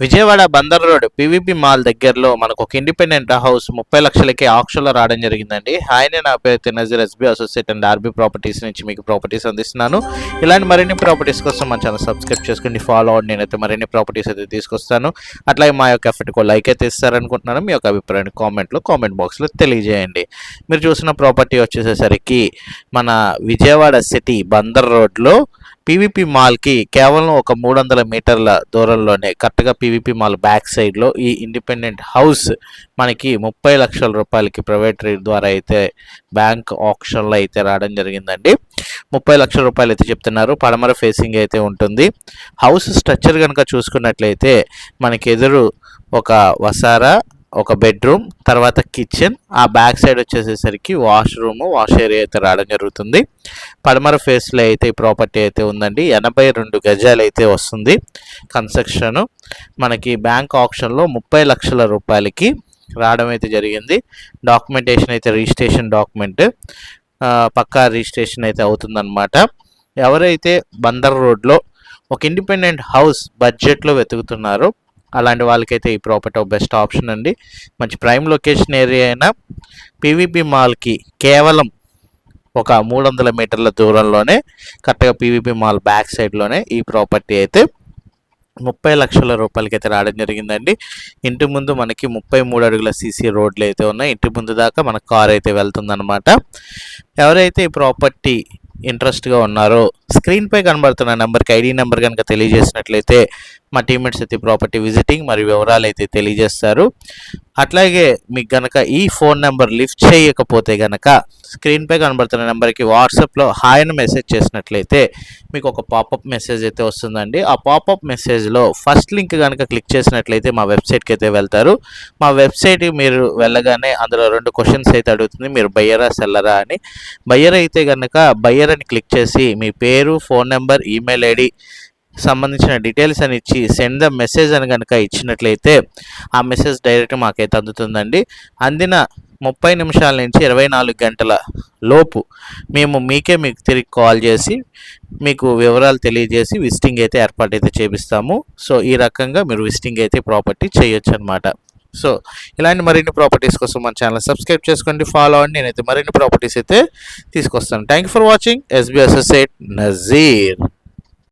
Vijayawada Bandar road PVP mall దగ్గరలో మనకు ఒక ఇండిపెండెంట్ హౌస్ ముప్పై లక్షలకి ఆక్షన్లో రావడం జరిగిందండి. హాయ్ నేను నా పేరు తినజర్ SB associate and RB properties నుంచి మీకు ప్రాపర్టీస్ అందిస్తున్నాను. ఇలాంటి మరిన్ని ప్రాపర్టీస్ కోసం మన ఛానల్ సబ్స్క్రైబ్ చేసుకుని ఫాలో అవ్వండి నేనైతే మరిన్ని ప్రాపర్టీస్ అయితే తీసుకొస్తాను. అట్లాగే మా యొక్క ఎఫర్ట్కు లైక్ అయితే ఇస్తారనుకుంటున్నాను. మీ యొక్క అభిప్రాయాన్ని కామెంట్లో కామెంట్ బాక్స్లో తెలియజేయండి. మీరు చూసిన ప్రాపర్టీ వచ్చేసేసరికి మన విజయవాడ సిటీ బందర్ రోడ్లో పీవీపీ మాల్కి కేవలం ఒక మూడు వందల మీటర్ల దూరంలోనే కరెక్ట్గా పీవీపీ మాల్ బ్యాక్ సైడ్లో ఈ ఇండిపెండెంట్ హౌస్ మనకి ముప్పై లక్షల రూపాయలకి ప్రైవేట్ రేట్ ద్వారా అయితే బ్యాంక్ ఆప్షన్లో అయితే రావడం జరిగిందండి. ముప్పై లక్షల రూపాయలు అయితే చెప్తున్నారు. పడమర ఫేసింగ్ అయితే ఉంటుంది. హౌస్ స్ట్రక్చర్ కనుక చూసుకున్నట్లయితే మనకి ఎదురు ఒక వసారా ఒక బెడ్రూమ్ తర్వాత కిచెన్. ఆ బ్యాక్ సైడ్ వచ్చేసేసరికి వాష్రూమ్ వాష్ ఏరియా అయితే రావడం జరుగుతుంది. పడమర ఫేస్లో అయితే ఈ ప్రాపర్టీ అయితే ఉందండి. ఎనభై రెండు గజాలు అయితే వస్తుంది కన్స్ట్రక్షన్. మనకి బ్యాంక్ ఆప్షన్లో ముప్పై లక్షల రూపాయలకి రావడం అయితే జరిగింది. డాక్యుమెంటేషన్ అయితే రిజిస్ట్రేషన్ డాక్యుమెంట్ పక్కా రిజిస్ట్రేషన్ అయితే అవుతుందన్నమాట. ఎవరైతే బందర్ రోడ్లో ఒక ఇండిపెండెంట్ హౌస్ బడ్జెట్లో వెతుకుతున్నారో అలాంటి వాళ్ళకైతే ఈ ప్రాపర్టీ ఒక బెస్ట్ ఆప్షన్ అండి. మంచి ప్రైమ్ లొకేషన్ ఏరియా అయినా పీవీపీ మాల్కి కేవలం ఒక మూడు వందల మీటర్ల దూరంలోనే కరెక్ట్గా పీవీపీ మాల్ బ్యాక్ సైడ్లోనే ఈ ప్రాపర్టీ అయితే ముప్పై లక్షల రూపాయలకి అయితే రావడం జరిగిందండి. ఇంటి ముందు మనకి ముప్పై మూడు అడుగుల సీసీ రోడ్లు అయితే ఉన్నాయి. ఇంటి ముందు దాకా మన కార్ అయితే వెళ్తుందన్నమాట. ఎవరైతే ఈ ప్రాపర్టీ ఇంట్రెస్ట్గా ఉన్నారో. స్క్రీన్పై కనబడుతున్న నెంబర్కి ఐడి నెంబర్ కనుక తెలియజేసినట్లయితే మా టీమేట్స్ అయితే ప్రాపర్టీ విజిటింగ్ మరియు వివరాలు అయితే తెలియజేస్తారు. అట్లాగే మీకు గనక ఈ ఫోన్ నెంబర్ లిఫ్ట్ చేయకపోతే గనక స్క్రీన్పై కనబడుతున్న నెంబర్కి వాట్సాప్లో హాయ్ అని మెసేజ్ చేసినట్లయితే మీకు ఒక పాపప్ మెసేజ్ అయితే వస్తుందండి. ఆ పాపప్ మెసేజ్లో ఫస్ట్ లింక్ కనుక క్లిక్ చేసినట్లయితే మా వెబ్సైట్కి అయితే వెళ్తారు. మా వెబ్సైట్కి మీరు వెళ్ళగానే అందులో రెండు క్వశ్చన్స్ అయితే అడుగుతుంది. మీరు బయ్యరా సెల్లరా అని. బయ్యర్ అయితే కనుక బయ్యర్ అని క్లిక్ చేసి మీ పేరు ఫోన్ నెంబర్ ఈమెయిల్ ఐడి సంబంధించిన డీటెయిల్స్ అని ఇచ్చి సెండ్ ద మెసేజ్ అని కనుక ఇచ్చినట్లయితే ఆ మెసేజ్ డైరెక్ట్ మాకైతే అందుతుందండి. అందిన ముప్పై నిమిషాల నుంచి ఇరవై నాలుగు గంటల లోపు మేము మీకే మీకు తిరిగి కాల్ చేసి మీకు వివరాలు తెలియజేసి విజిటింగ్ అయితే ఏర్పాటు అయితే చేపిస్తాము. సో ఈ రకంగా మీరు విజిటింగ్ అయితే ప్రాపర్టీ చేయొచ్చు అనమాట సో ఇలాంటి మరిన్ని ప్రాపర్టీస్ కోసం మన ఛానల్ సబ్స్క్రైబ్ చేసుకోండి ఫాలో అవ్వండి. నేనైతే మరిన్ని ప్రాపర్టీస్ అయితే తీసుకొస్తాను. Thank you for watching SB associate Nazir